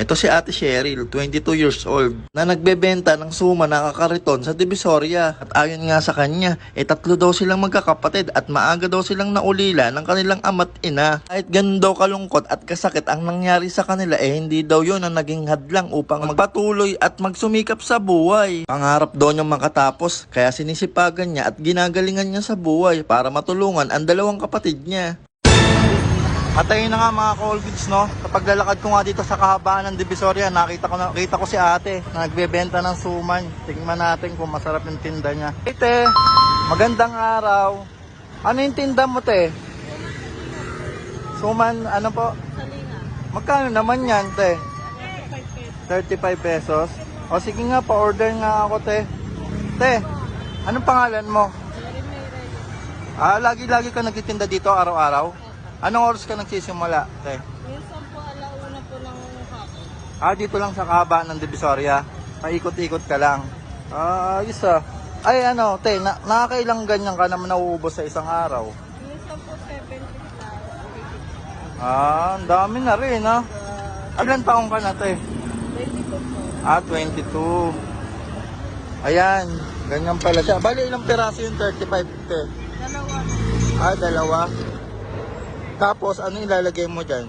Ito si Ate Cheryl, 22 years old, na nagbebenta ng suma na kakariton sa Divisoria. At ayon nga sa kanya, eh tatlo daw silang magkakapatid at maaga daw silang naulila ng kanilang ama't ina. Kahit ganun daw kalungkot at kasakit ang nangyari sa kanila, eh hindi daw yun ang naging hadlang upang magpatuloy at magsumikap sa buhay. Pangarap daw niyang makatapos, kaya sinisipagan niya at ginagalingan niya sa buhay para matulungan ang dalawang kapatid niya. At ayun na nga mga call goods no, kapag lalakad ko nga dito sa kahabaan ng Divisoria, nakita ko, nakita ko si ate na nagbebenta ng suman. Tingnan natin kung masarap yung tinda niya. Ate, magandang araw. Ano yung tinda mo te? Suman, ano po? Magkano naman yan te? 35 pesos. O sige nga, pa-order nga ako te. Te, anong pangalan mo? Ah, lagi-lagi ka nagtitinda dito araw-araw? Anong oras ka nagsisimula, te? Minsan po alauna po ng hapon. Ah, dito lang sa kahabaan ng Divisoria. Paikot-ikot ka lang. Ah, ayos ah. Ay, ano, te, na nakakailang ganyan ka naman nauubos sa isang araw? Minsan po 70 plus. Ah, ang dami na rin, ah. Ilan taong ka na, te? 22 po. Ah, 22. Ayan, ganyan pala siya. Bali, ilang piraso yung 35, te? Dalawa. Ah, dalawa. Tapos, ano ilalagay mo dyan?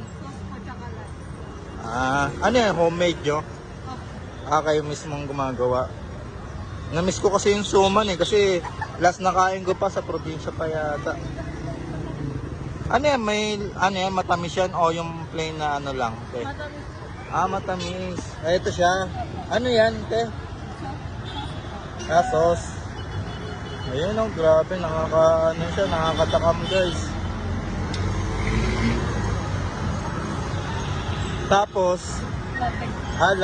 Ah, ano yan, homemade nyo? Ah, kayo mismong gumagawa. Namiss ko kasi yung suman eh, kasi last nakain ko pa sa probinsya pa yata. Ano yan, may, ano yan, matamis yan o yung plain na ano lang? Matamis. Ah, matamis. Ah, ito siya. Ano yan, te? Ah, sauce. Ayun oh, grabe, nakaka, ano siya, nakakatakam guys. Tapos. Ah.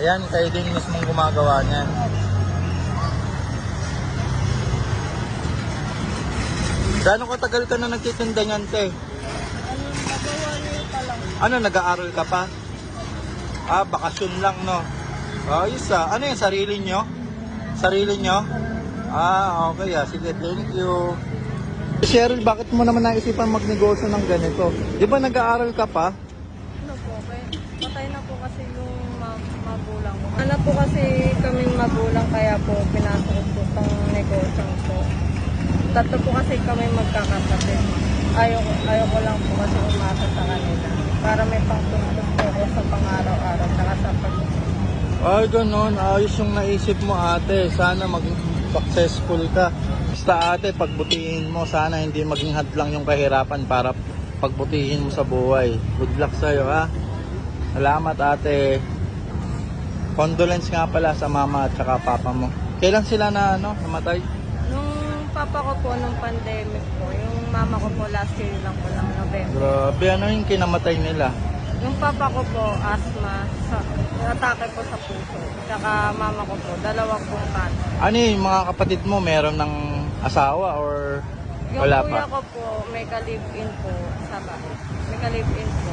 Ayan, kayo din mismong gumagawa niyan. Gano'ng katagal ka na nagtitinda niyan, te? Ano, nag-aaral ka pa? Ah, bakasyon lang, no? Ayos ah. Ano yan, sarili nyo? Sarili nyo? Ah, okay ah. Sige, thank you. Cheryl, bakit mo naman naisipan magnegosyo ng ganito? Di ba nag-aaral ka pa? Ano po, kaya patay na po kasi yung ma- magulang ko. Ano po kasi kaming magulang kaya po pinasok po itong negosyo ko. Tatlo po kasi kami magkakapatid. Ayaw, ayaw ko lang po kasi umasa sa kanila. Para may pangtungtong po ako sa pang-araw-araw. Saka sa pag Ay, ganun. Ayos yung naisip mo, ate. Sana maging successful ka. Basta, ate, pagbutihin mo. Sana hindi maging hadlang yung kahirapan para pagbutihin mo sa buhay. Good luck sa'yo, ha? Salamat, ate. Condolence nga pala sa mama at saka papa mo. Kailan sila na, ano, namatay? Nung papa ko po, nung pandemic po, yung mama ko po last year lang po lang, November. Grabe, ano yung kinamatay nila? Yung papa ko po, asthma, sa, atake po sa puso. Tsaka mama ko po, dalawang pong cancer. Ano yung mga kapatid mo, meron ng asawa or Yung wala kuya pa? ko po, may ka-live-in po sa bahay. May ka-live-in po.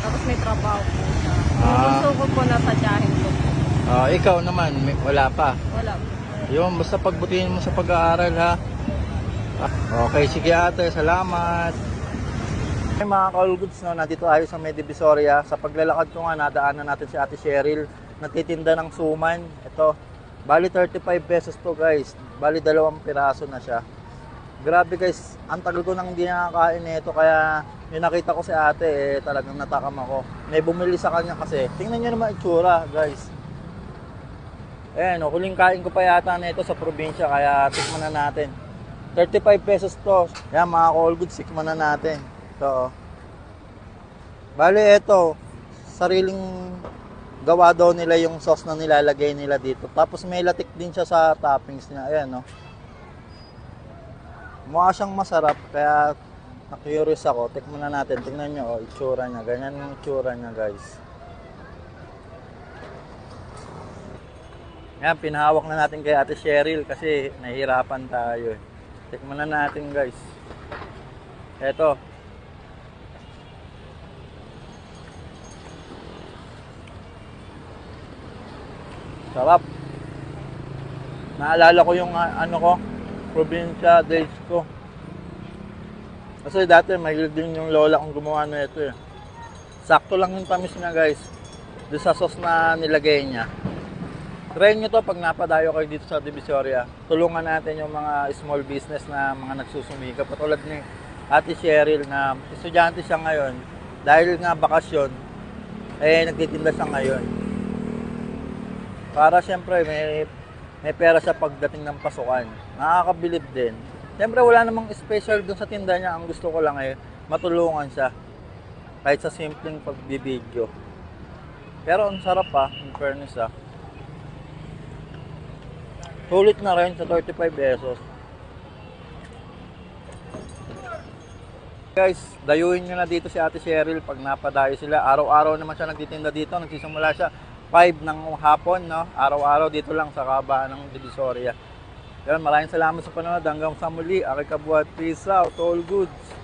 Tapos may trabaho po siya. Yung Ah. bunso ko po nasa tiyahin ko po. Ah, ikaw naman, may, wala pa. Wala po. Yun, basta pagbutihin mo sa pag-aaral ha. Ah, Okay, sige ate, salamat. Hey, mga ka-goods, no, nandito tayo sa May. Sa paglalakad ko nga, nadaanan natin si Ate Cheryl. Natitinda ng suman. Ito, bali 35 pesos to guys. Bali dalawang piraso na siya. Grabe guys, ang tagal ko nang hindi nakakain nito kaya yung nakita ko si ate eh talagang natakam ako. May bumili sa kanya kasi. Tingnan niyo naman itsura guys. Ayan, oh, huling kain ko pa yata nito sa probinsya kaya tikman na natin. 35 pesos to. Yan mga call goods, tikman na natin. Oh. Bale, ito. Sariling gawa daw nila yung sauce na nilalagay nila dito. Tapos may latik din siya sa toppings niya. Ayan, no. Mukha siyang masarap kaya na-curious ako. Tikman na natin. Tingnan nyo, oh, itsura niya. Ganyan yung itsura niya, guys. Yan, pinahawak na natin kay Ate Cheryl kasi nahihirapan tayo eh. Tikman na natin guys. Eto. Sarap. Naalala ko yung ah, ano ko, probinsya days ko. Kasi dati may din yung lola kong gumawa na ito eh. Sakto lang yung tamis niya guys. Doon sa sauce na nilagay niya. Try nyo to pag napadayo kayo dito sa Divisoria. Tulungan natin yung mga small business na mga nagsusumikap. Katulad ni Ate Cheryl na estudyante siya ngayon. Dahil nga bakasyon, eh nagtitinda siya ngayon. Para siyempre may may pera siya pagdating ng pasukan. Nakakabilib din. Siyempre wala namang special dun sa tinda niya. Ang gusto ko lang eh, matulungan siya. Kahit sa simpleng pagbibideo. Pero ang sarap pa, in fairness ah. Sulit na rin sa 35 pesos. Guys, dayuhin nyo na dito si Ate Cheryl pag napadayo sila. Araw-araw naman siya nagtitinda dito. Nagsisimula siya 5 ng hapon, no? Araw-araw dito lang sa kabaan ng Divisoria. Yan, maraming salamat sa panonood. Hanggang sa muli. Aki Kabuhat. Peace out. All goods.